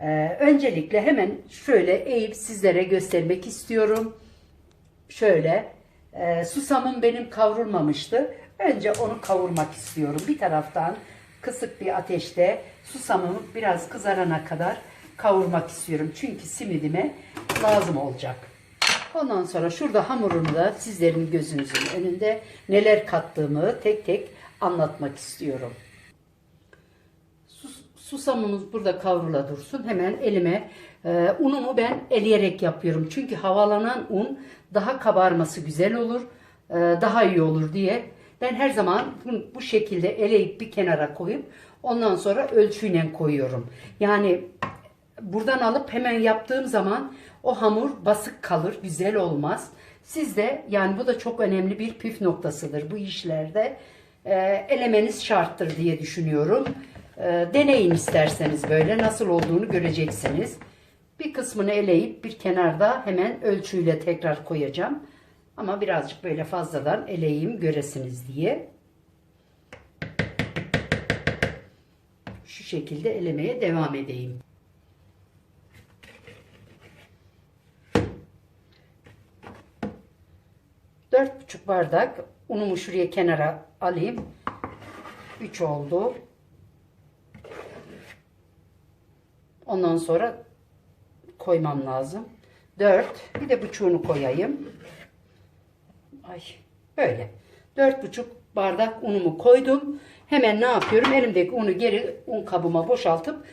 Ee, öncelikle hemen şöyle eğip sizlere göstermek istiyorum. Şöyle e, susamım benim kavrulmamıştı. Önce onu kavurmak istiyorum. Bir taraftan kısık bir ateşte susamımı biraz kızarana kadar kavurmak istiyorum. Çünkü simidime lazım olacak. Ondan sonra şurada hamurunu da sizlerin gözünüzün önünde neler kattığımı tek tek anlatmak istiyorum. Sus- Susamımız burada kavrula dursun. Hemen elime e, unumu ben eleyerek yapıyorum. Çünkü havalanan un daha kabarması güzel olur, e, daha iyi olur diye. Ben her zaman bu şekilde eleyip bir kenara koyup ondan sonra ölçüyle koyuyorum. Yani buradan alıp hemen yaptığım zaman o hamur basık kalır, güzel olmaz. Siz de yani bu da çok önemli bir püf noktasıdır bu işlerde. E, elemeniz şarttır diye düşünüyorum. E, deneyin isterseniz böyle nasıl olduğunu göreceksiniz. Bir kısmını eleyip bir kenarda hemen ölçüyle tekrar koyacağım. Ama birazcık böyle fazladan eleyeyim göresiniz diye. Şu şekilde elemeye devam edeyim. Dört buçuk bardak unumu şuraya kenara alayım. 3 oldu. Ondan sonra koymam lazım. 4. Bir de buçuğunu koyayım. Ay böyle. Dört buçuk bardak unumu koydum. Hemen ne yapıyorum? Elimdeki unu geri un kabıma boşaltıp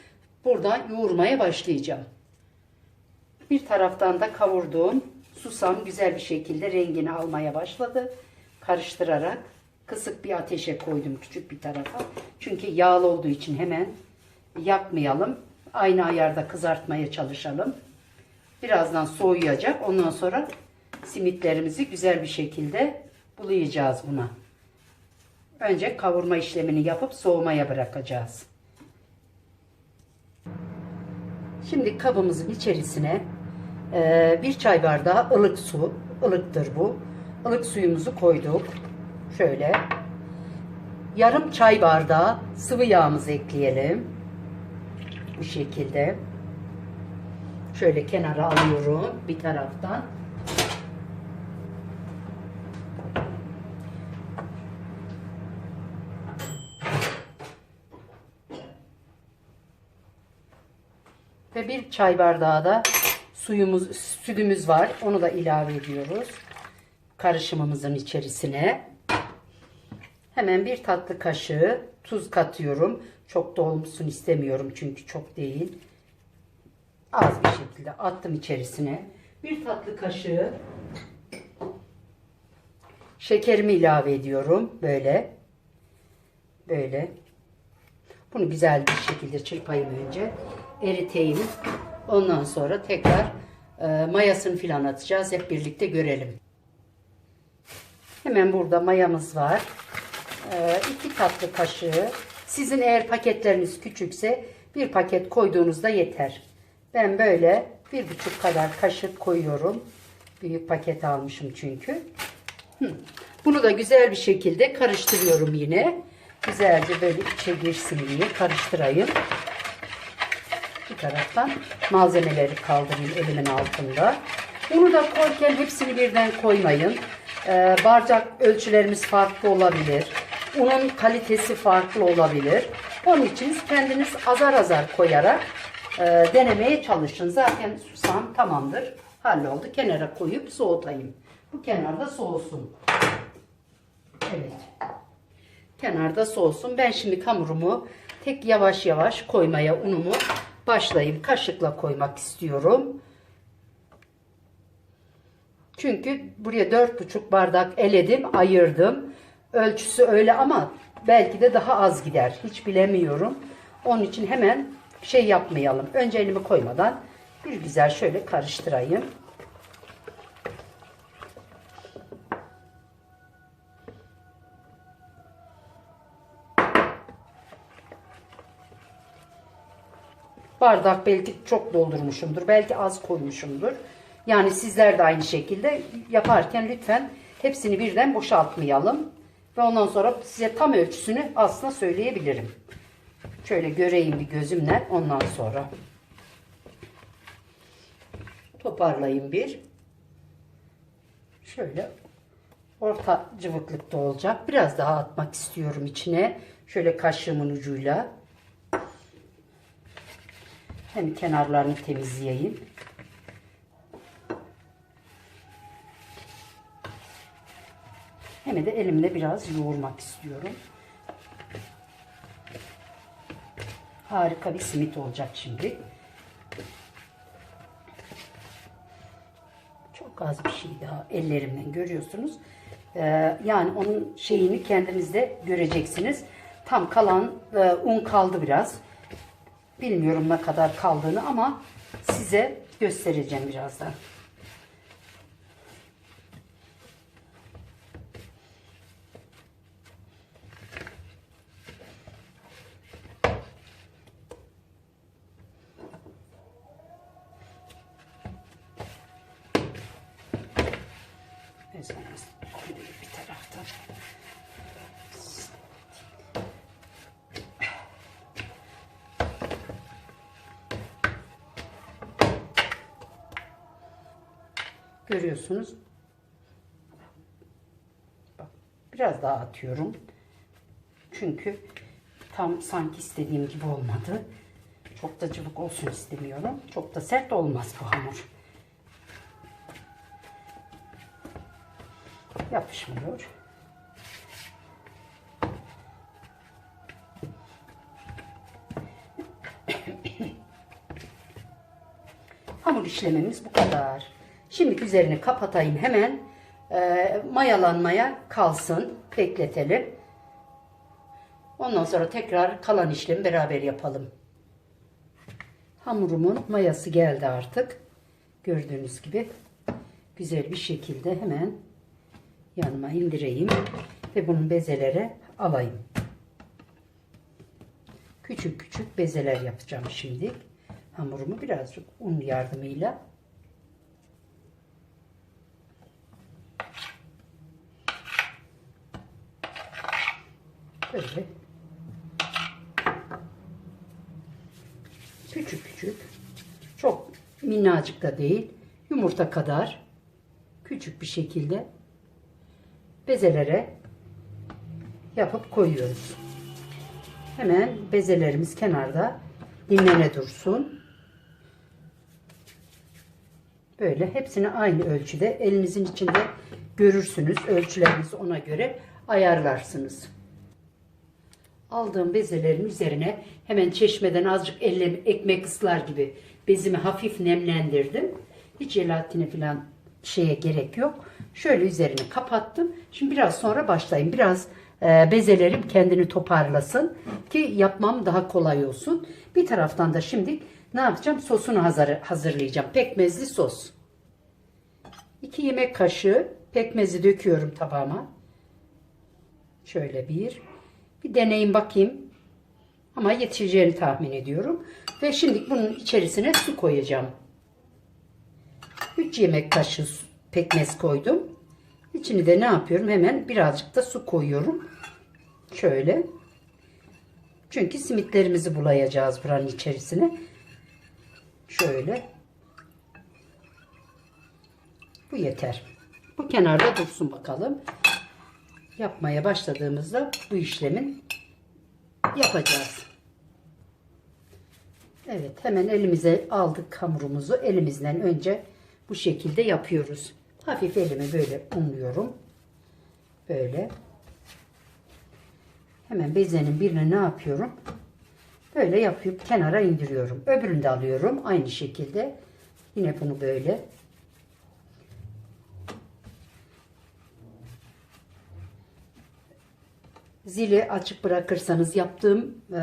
buradan yoğurmaya başlayacağım. Bir taraftan da kavurduğum susam güzel bir şekilde rengini almaya başladı. Karıştırarak kısık bir ateşe koydum küçük bir tarafa. Çünkü yağlı olduğu için hemen yakmayalım. Aynı ayarda kızartmaya çalışalım. Birazdan soğuyacak. Ondan sonra simitlerimizi güzel bir şekilde bulayacağız buna. Önce kavurma işlemini yapıp soğumaya bırakacağız. Şimdi kabımızın içerisine e, bir çay bardağı ılık su, ılıktır bu. Ilık suyumuzu koyduk. Şöyle. Yarım çay bardağı sıvı yağımızı ekleyelim. Bu şekilde. Şöyle kenara alıyorum bir taraftan. Ve bir çay bardağı da suyumuz, sütümüz var. Onu da ilave ediyoruz. Karışımımızın içerisine. Hemen bir tatlı kaşığı tuz katıyorum. Çok da olmuşsun istemiyorum çünkü çok değil. Az bir şekilde attım içerisine. Bir tatlı kaşığı şekerimi ilave ediyorum. Böyle. Böyle. Bunu güzel bir şekilde çırpayım önce. Eriteyim. Ondan sonra tekrar e, mayasını filan atacağız. Hep birlikte görelim. Hemen burada mayamız var. E, iki tatlı kaşığı. Sizin eğer paketleriniz küçükse bir paket koyduğunuzda yeter. Ben böyle bir buçuk kadar kaşık koyuyorum. Büyük paket almışım çünkü. Bunu da güzel bir şekilde karıştırıyorum yine. Güzelce böyle içe girsin diye karıştırayım. Bir taraftan malzemeleri kaldırayım elimin altında. Bunu da koyarken hepsini birden koymayın. Ee, bardak ölçülerimiz farklı olabilir. Unun kalitesi farklı olabilir. Onun için kendiniz azar azar koyarak e, denemeye çalışın. Zaten susam tamamdır. Halloldu. Kenara koyup soğutayım. Bu kenarda soğusun. Evet. Kenarda soğusun. Ben şimdi hamurumu tek yavaş yavaş koymaya unumu başlayayım. Kaşıkla koymak istiyorum. Çünkü buraya 4,5 bardak eledim, ayırdım. Ölçüsü öyle ama belki de daha az gider. Hiç bilemiyorum. Onun için hemen şey yapmayalım. Önce elimi koymadan bir güzel şöyle karıştırayım. Bardak belki çok doldurmuşumdur. Belki az koymuşumdur. Yani sizler de aynı şekilde yaparken lütfen hepsini birden boşaltmayalım. Ve ondan sonra size tam ölçüsünü aslında söyleyebilirim. Şöyle göreyim bir gözümle ondan sonra. Toparlayayım bir. Şöyle orta cıvıklıkta olacak. Biraz daha atmak istiyorum içine. Şöyle kaşığımın ucuyla. Hem kenarlarını temizleyeyim. Hem de elimle biraz yoğurmak istiyorum. Harika bir simit olacak şimdi. Çok az bir şey daha ellerimden görüyorsunuz. Ee, yani onun şeyini kendiniz de göreceksiniz. Tam kalan e, un kaldı biraz. Bilmiyorum ne kadar kaldığını ama size göstereceğim birazdan. Mesela bir taraftan. Görüyorsunuz. Bak, biraz daha atıyorum. Çünkü tam sanki istediğim gibi olmadı. Çok da cıvık olsun istemiyorum. Çok da sert olmaz bu hamur. Yapışmıyor. Hamur işlememiz bu kadar. Şimdi üzerini kapatayım hemen. Ee, mayalanmaya kalsın. Bekletelim. Ondan sonra tekrar kalan işlemi beraber yapalım. Hamurumun mayası geldi artık. Gördüğünüz gibi güzel bir şekilde hemen yanıma indireyim ve bunun bezelere alayım. Küçük küçük bezeler yapacağım şimdi. Hamurumu birazcık un yardımıyla. Böyle. Küçük küçük. Çok minnacık da değil. Yumurta kadar. Küçük bir şekilde bezelere yapıp koyuyoruz. Hemen bezelerimiz kenarda dinlene dursun. Böyle hepsini aynı ölçüde elinizin içinde görürsünüz. Ölçülerinizi ona göre ayarlarsınız. Aldığım bezelerin üzerine hemen çeşmeden azıcık elle ekmek ıslar gibi bezimi hafif nemlendirdim. Hiç jelatine falan şeye gerek yok. Şöyle üzerini kapattım. Şimdi biraz sonra başlayayım. Biraz e, bezelerim kendini toparlasın ki yapmam daha kolay olsun. Bir taraftan da şimdi ne yapacağım? Sosunu hazır, hazırlayacağım. Pekmezli sos. 2 yemek kaşığı pekmezi döküyorum tabağıma. Şöyle bir. Bir deneyim bakayım. Ama yetişeceğini tahmin ediyorum. Ve şimdi bunun içerisine su koyacağım. 3 yemek kaşığı pekmez koydum. İçini de ne yapıyorum? Hemen birazcık da su koyuyorum. Şöyle. Çünkü simitlerimizi bulayacağız buranın içerisine. Şöyle. Bu yeter. Bu kenarda dursun bakalım. Yapmaya başladığımızda bu işlemin yapacağız. Evet hemen elimize aldık hamurumuzu. Elimizden önce bu şekilde yapıyoruz. Hafif elimi böyle unluyorum. Böyle. Hemen bezenin birine ne yapıyorum? Böyle yapıp kenara indiriyorum. Öbürünü de alıyorum. Aynı şekilde. Yine bunu böyle. Zili açık bırakırsanız yaptığım e,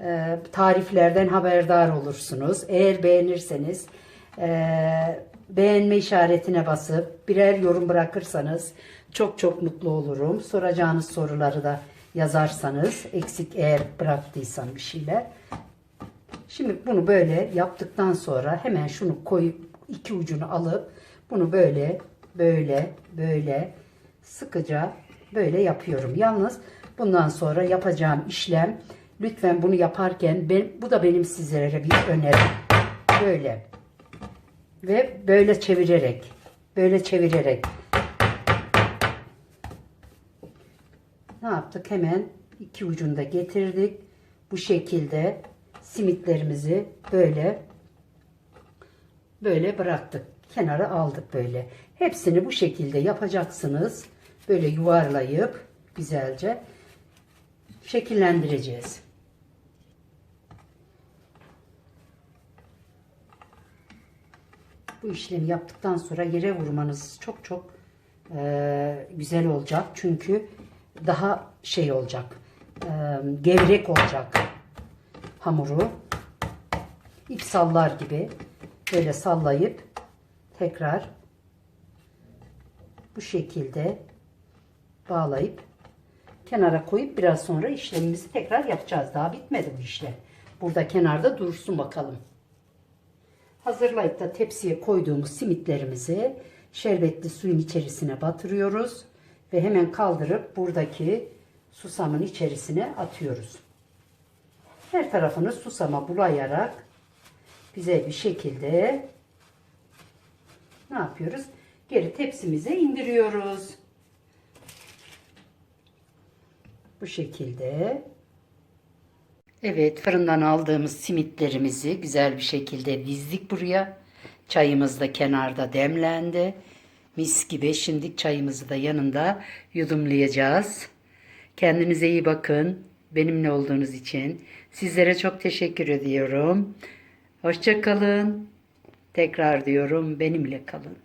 e, tariflerden haberdar olursunuz. Eğer beğenirseniz e, beğenme işaretine basıp birer yorum bırakırsanız çok çok mutlu olurum. Soracağınız soruları da yazarsanız eksik eğer bıraktıysam bir şeyler. Şimdi bunu böyle yaptıktan sonra hemen şunu koyup iki ucunu alıp bunu böyle böyle böyle sıkıca böyle yapıyorum. Yalnız bundan sonra yapacağım işlem Lütfen bunu yaparken ben, bu da benim sizlere bir önerim. Böyle. Ve böyle çevirerek. Böyle çevirerek. Ne yaptık? Hemen iki ucunda getirdik. Bu şekilde simitlerimizi böyle böyle bıraktık. Kenara aldık böyle. Hepsini bu şekilde yapacaksınız. Böyle yuvarlayıp güzelce şekillendireceğiz. Bu işlemi yaptıktan sonra yere vurmanız çok çok e, güzel olacak. Çünkü daha şey olacak. e, gevrek olacak hamuru. İp sallar gibi böyle sallayıp tekrar bu şekilde bağlayıp kenara koyup biraz sonra işlemimizi tekrar yapacağız. Daha bitmedi bu işlem. Burada kenarda dursun bakalım. Hazırlayıp da tepsiye koyduğumuz simitlerimizi şerbetli suyun içerisine batırıyoruz ve hemen kaldırıp buradaki susamın içerisine atıyoruz. Her tarafını susama bulayarak güzel bir şekilde ne yapıyoruz? Geri tepsimize indiriyoruz. Bu şekilde. Evet fırından aldığımız simitlerimizi güzel bir şekilde dizdik buraya. Çayımız da kenarda demlendi. Mis gibi şimdi çayımızı da yanında yudumlayacağız. Kendinize iyi bakın. Benimle olduğunuz için sizlere çok teşekkür ediyorum. Hoşça kalın. Tekrar diyorum benimle kalın.